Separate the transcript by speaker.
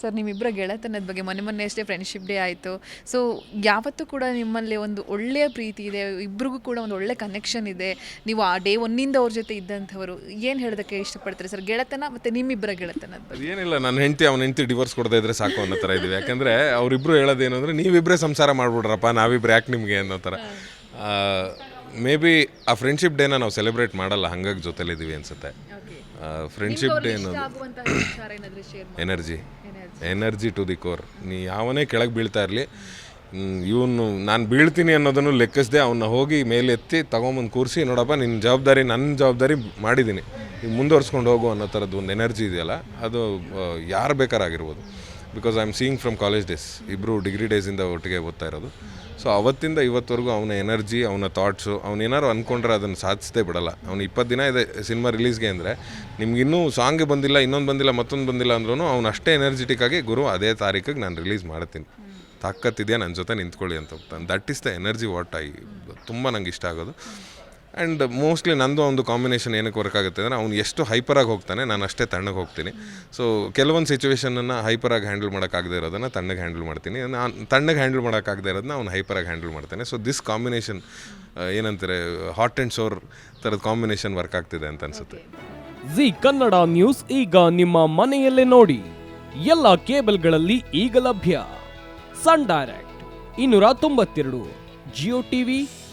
Speaker 1: Sir ನಿಮ್ಮಿಬ್ಬರ ಗೆಳೆತನದ ಬಗ್ಗೆ ಮೊನ್ನೆ ಮೊನ್ನೆ ಅಷ್ಟೇ ಫ್ರೆಂಡ್ಶಿಪ್ ಡೇ ಆಯಿತು. ಸೊ ಯಾವತ್ತೂ ಕೂಡ ನಿಮ್ಮಲ್ಲಿ ಒಂದು ಒಳ್ಳೆಯ ಪ್ರೀತಿ ಇದೆ ಇಬ್ಬರಿಗೂ ಕೂಡ ಒಂದು ಒಳ್ಳೆ ಕನೆಕ್ಷನ್ ಇದೆ. ನೀವು ಆ ಡೇ ಒನ್ನಿಂದ ಅವ್ರ ಜೊತೆ ಇದ್ದಂಥವರು ಏನು ಹೇಳೋದಕ್ಕೆ ಇಷ್ಟಪಡ್ತಾರೆ ಸರ್? ಗೆಳೆತನ ಮತ್ತು ನಿಮ್ಮಿಬ್ಬರ ಗೆಳೆತನದ ಬಗ್ಗೆ?
Speaker 2: ಏನಿಲ್ಲ ನನ್ನ ಹೆಂಡತಿ ಅವನ ಹೆಂಡತಿ ಡಿವೋರ್ಸ್ ಕೊಡದೇ ಇದ್ರೆ ಸಾಕು ಅನ್ನೋ ಥರ ಇದೀವಿ ಯಾಕಂದರೆ ಅವರಿಬ್ಬರು ಹೇಳೋದೇನು ಅಂದರೆ ನೀವಿಬ್ಬರೇ ಸಂಸಾರ ಮಾಡ್ಬಿಡ್ರಪ್ಪ ನಾವಿಬ್ರು ಯಾಕೆ ನಿಮಗೆ ಅನ್ನೋ ಥರ. ಮೇ ಬಿ ಆ ಫ್ರೆಂಡ್ಶಿಪ್ ಡೇನ ನಾವು ಸೆಲೆಬ್ರೇಟ್ ಮಾಡಲ್ಲ ಹಂಗಾಗಿ ಜೊತೆಲಿದ್ದೀವಿ ಅನ್ಸುತ್ತೆ. ಫ್ರೆಂಡ್ಶಿಪ್ ಡೇ ಅನ್ನೋದು energy energy to the core ನೀ ಯಾವನೇ ಕೆಳಗೆ ಬೀಳ್ತಾ ಇರಲಿ ಇವನು ನಾನು ಬೀಳ್ತೀನಿ ಅನ್ನೋದನ್ನು ಲೆಕ್ಕಿಸದೆ ಅವನ್ನ ಹೋಗಿ ಮೇಲೆ ಎತ್ತಿ ತಗೊಂಬಂದು ಕೂರಿಸಿ ನೋಡಪ್ಪ ನಿನ್ನ ಜವಾಬ್ದಾರಿ ನನ್ನ ಜವಾಬ್ದಾರಿ ಮಾಡಿದ್ದೀನಿ ಮುಂದುವರ್ಸ್ಕೊಂಡು ಹೋಗು ಅನ್ನೋ ಥರದ್ದು ಒಂದು ಎನರ್ಜಿ ಇದೆಯಲ್ಲ ಅದು ಯಾರು ಬೇಕಾರಾಗಿರ್ಬೋದು. Because I am seeing from college days ಇಬ್ಬರು ಡಿಗ್ರಿ ಡೇಸಿಂದ ಒಟ್ಟಿಗೆ ಓದ್ತಾ ಇರೋದು. ಸೊ ಅವತ್ತಿಂದ ಇವತ್ತವರೆಗೂ ಅವನ ಎನರ್ಜಿ ಅವನ ಥಾಟ್ಸು ಅವನೇನಾರು ಅಂದ್ಕೊಂಡ್ರೆ ಅದನ್ನು ಸಾಧಿಸದೇ ಬಿಡಲ್ಲ. ಅವ್ನು ಇಪ್ಪತ್ತು ದಿನ ಇದೆ ಸಿನಿಮಾ ರಿಲೀಸ್ಗೆ ಅಂದರೆ ನಿಮ್ಗಿನ್ನೂ ಸಾಂಗ್ ಬಂದಿಲ್ಲ, ಇನ್ನೊಂದು ಬಂದಿಲ್ಲ, ಮತ್ತೊಂದು ಬಂದಿಲ್ಲ ಅಂದ್ರೂ ಅವ್ನು ಅಷ್ಟೇ ಎನರ್ಜೆಟಿಕ್ ಆಗಿ, ಗುರು, ಅದೇ ತಾರೀಕಿಗೆ ನಾನು ರಿಲೀಸ್ ಮಾಡ್ತೀನಿ. ತಾಕತ್ತಿದೆಯಾ ನನ್ನ ಜೊತೆ ನಿಂತ್ಕೊಳ್ಳಿ ಅಂತ ಹೋಗ್ತಾನೆ. That is the energy what I ತುಂಬ ನಂಗೆ ಇಷ್ಟ ಆಗೋದು. ಆ್ಯಂಡ್ ಮೋಸ್ಟ್ಲಿ ನಂದು ಒಂದು ಕಾಂಬಿನೇಷನ್ ಏನಕ್ಕೆ ವರ್ಕ್ ಆಗುತ್ತೆ ಅಂದರೆ ಅವ್ನು ಎಷ್ಟು ಹೈಪರಾಗಿ ಹೋಗ್ತಾನೆ, ನಾನು ಅಷ್ಟೇ ತಣ್ಣಗೆ ಹೋಗ್ತೀನಿ. ಸೊ ಕೆಲವೊಂದು ಸಿಚುವೇಷನನ್ನು ಹೈಪರಾಗಿ ಹ್ಯಾಂಡಲ್ ಮಾಡೋಕ್ಕಾಗದೇ ಇರೋದನ್ನು ತಣ್ಣಗೆ ಹ್ಯಾಂಡಲ್ ಮಾಡ್ತೀನಿ. ನಾನು ತಣ್ಣಗೆ ಹ್ಯಾಂಡಲ್ ಮಾಡೋಕ್ಕಾಗದೇ ಇರೋದನ್ನ ಅವ್ನು ಹೈಪರಾಗಿ ಹ್ಯಾಂಡಲ್ ಮಾಡ್ತಾನೆ. ಸೊ ದಿಸ್ ಕಾಂಬಿನೇಷನ್ ಏನಂತಾರೆ ಹಾಟ್ ಆ್ಯಂಡ್ ಶೋರ್ ಥರದ ಕಾಂಬಿನೇಷನ್ ವರ್ಕ್ ಆಗ್ತಿದೆ ಅಂತ ಅನಿಸುತ್ತೆ.
Speaker 3: ಜಿ ಕನ್ನಡ ನ್ಯೂಸ್ ಈಗ ನಿಮ್ಮ ಮನೆಯಲ್ಲೇ ನೋಡಿ. ಎಲ್ಲ ಕೇಬಲ್ಗಳಲ್ಲಿ ಈಗ ಲಭ್ಯ. ಸನ್ ಡೈರೆಕ್ಟ್, ಇನ್ನೂರ ತೊಂಬತ್ತೆರಡು ಜಿಯೋ ಟಿವಿ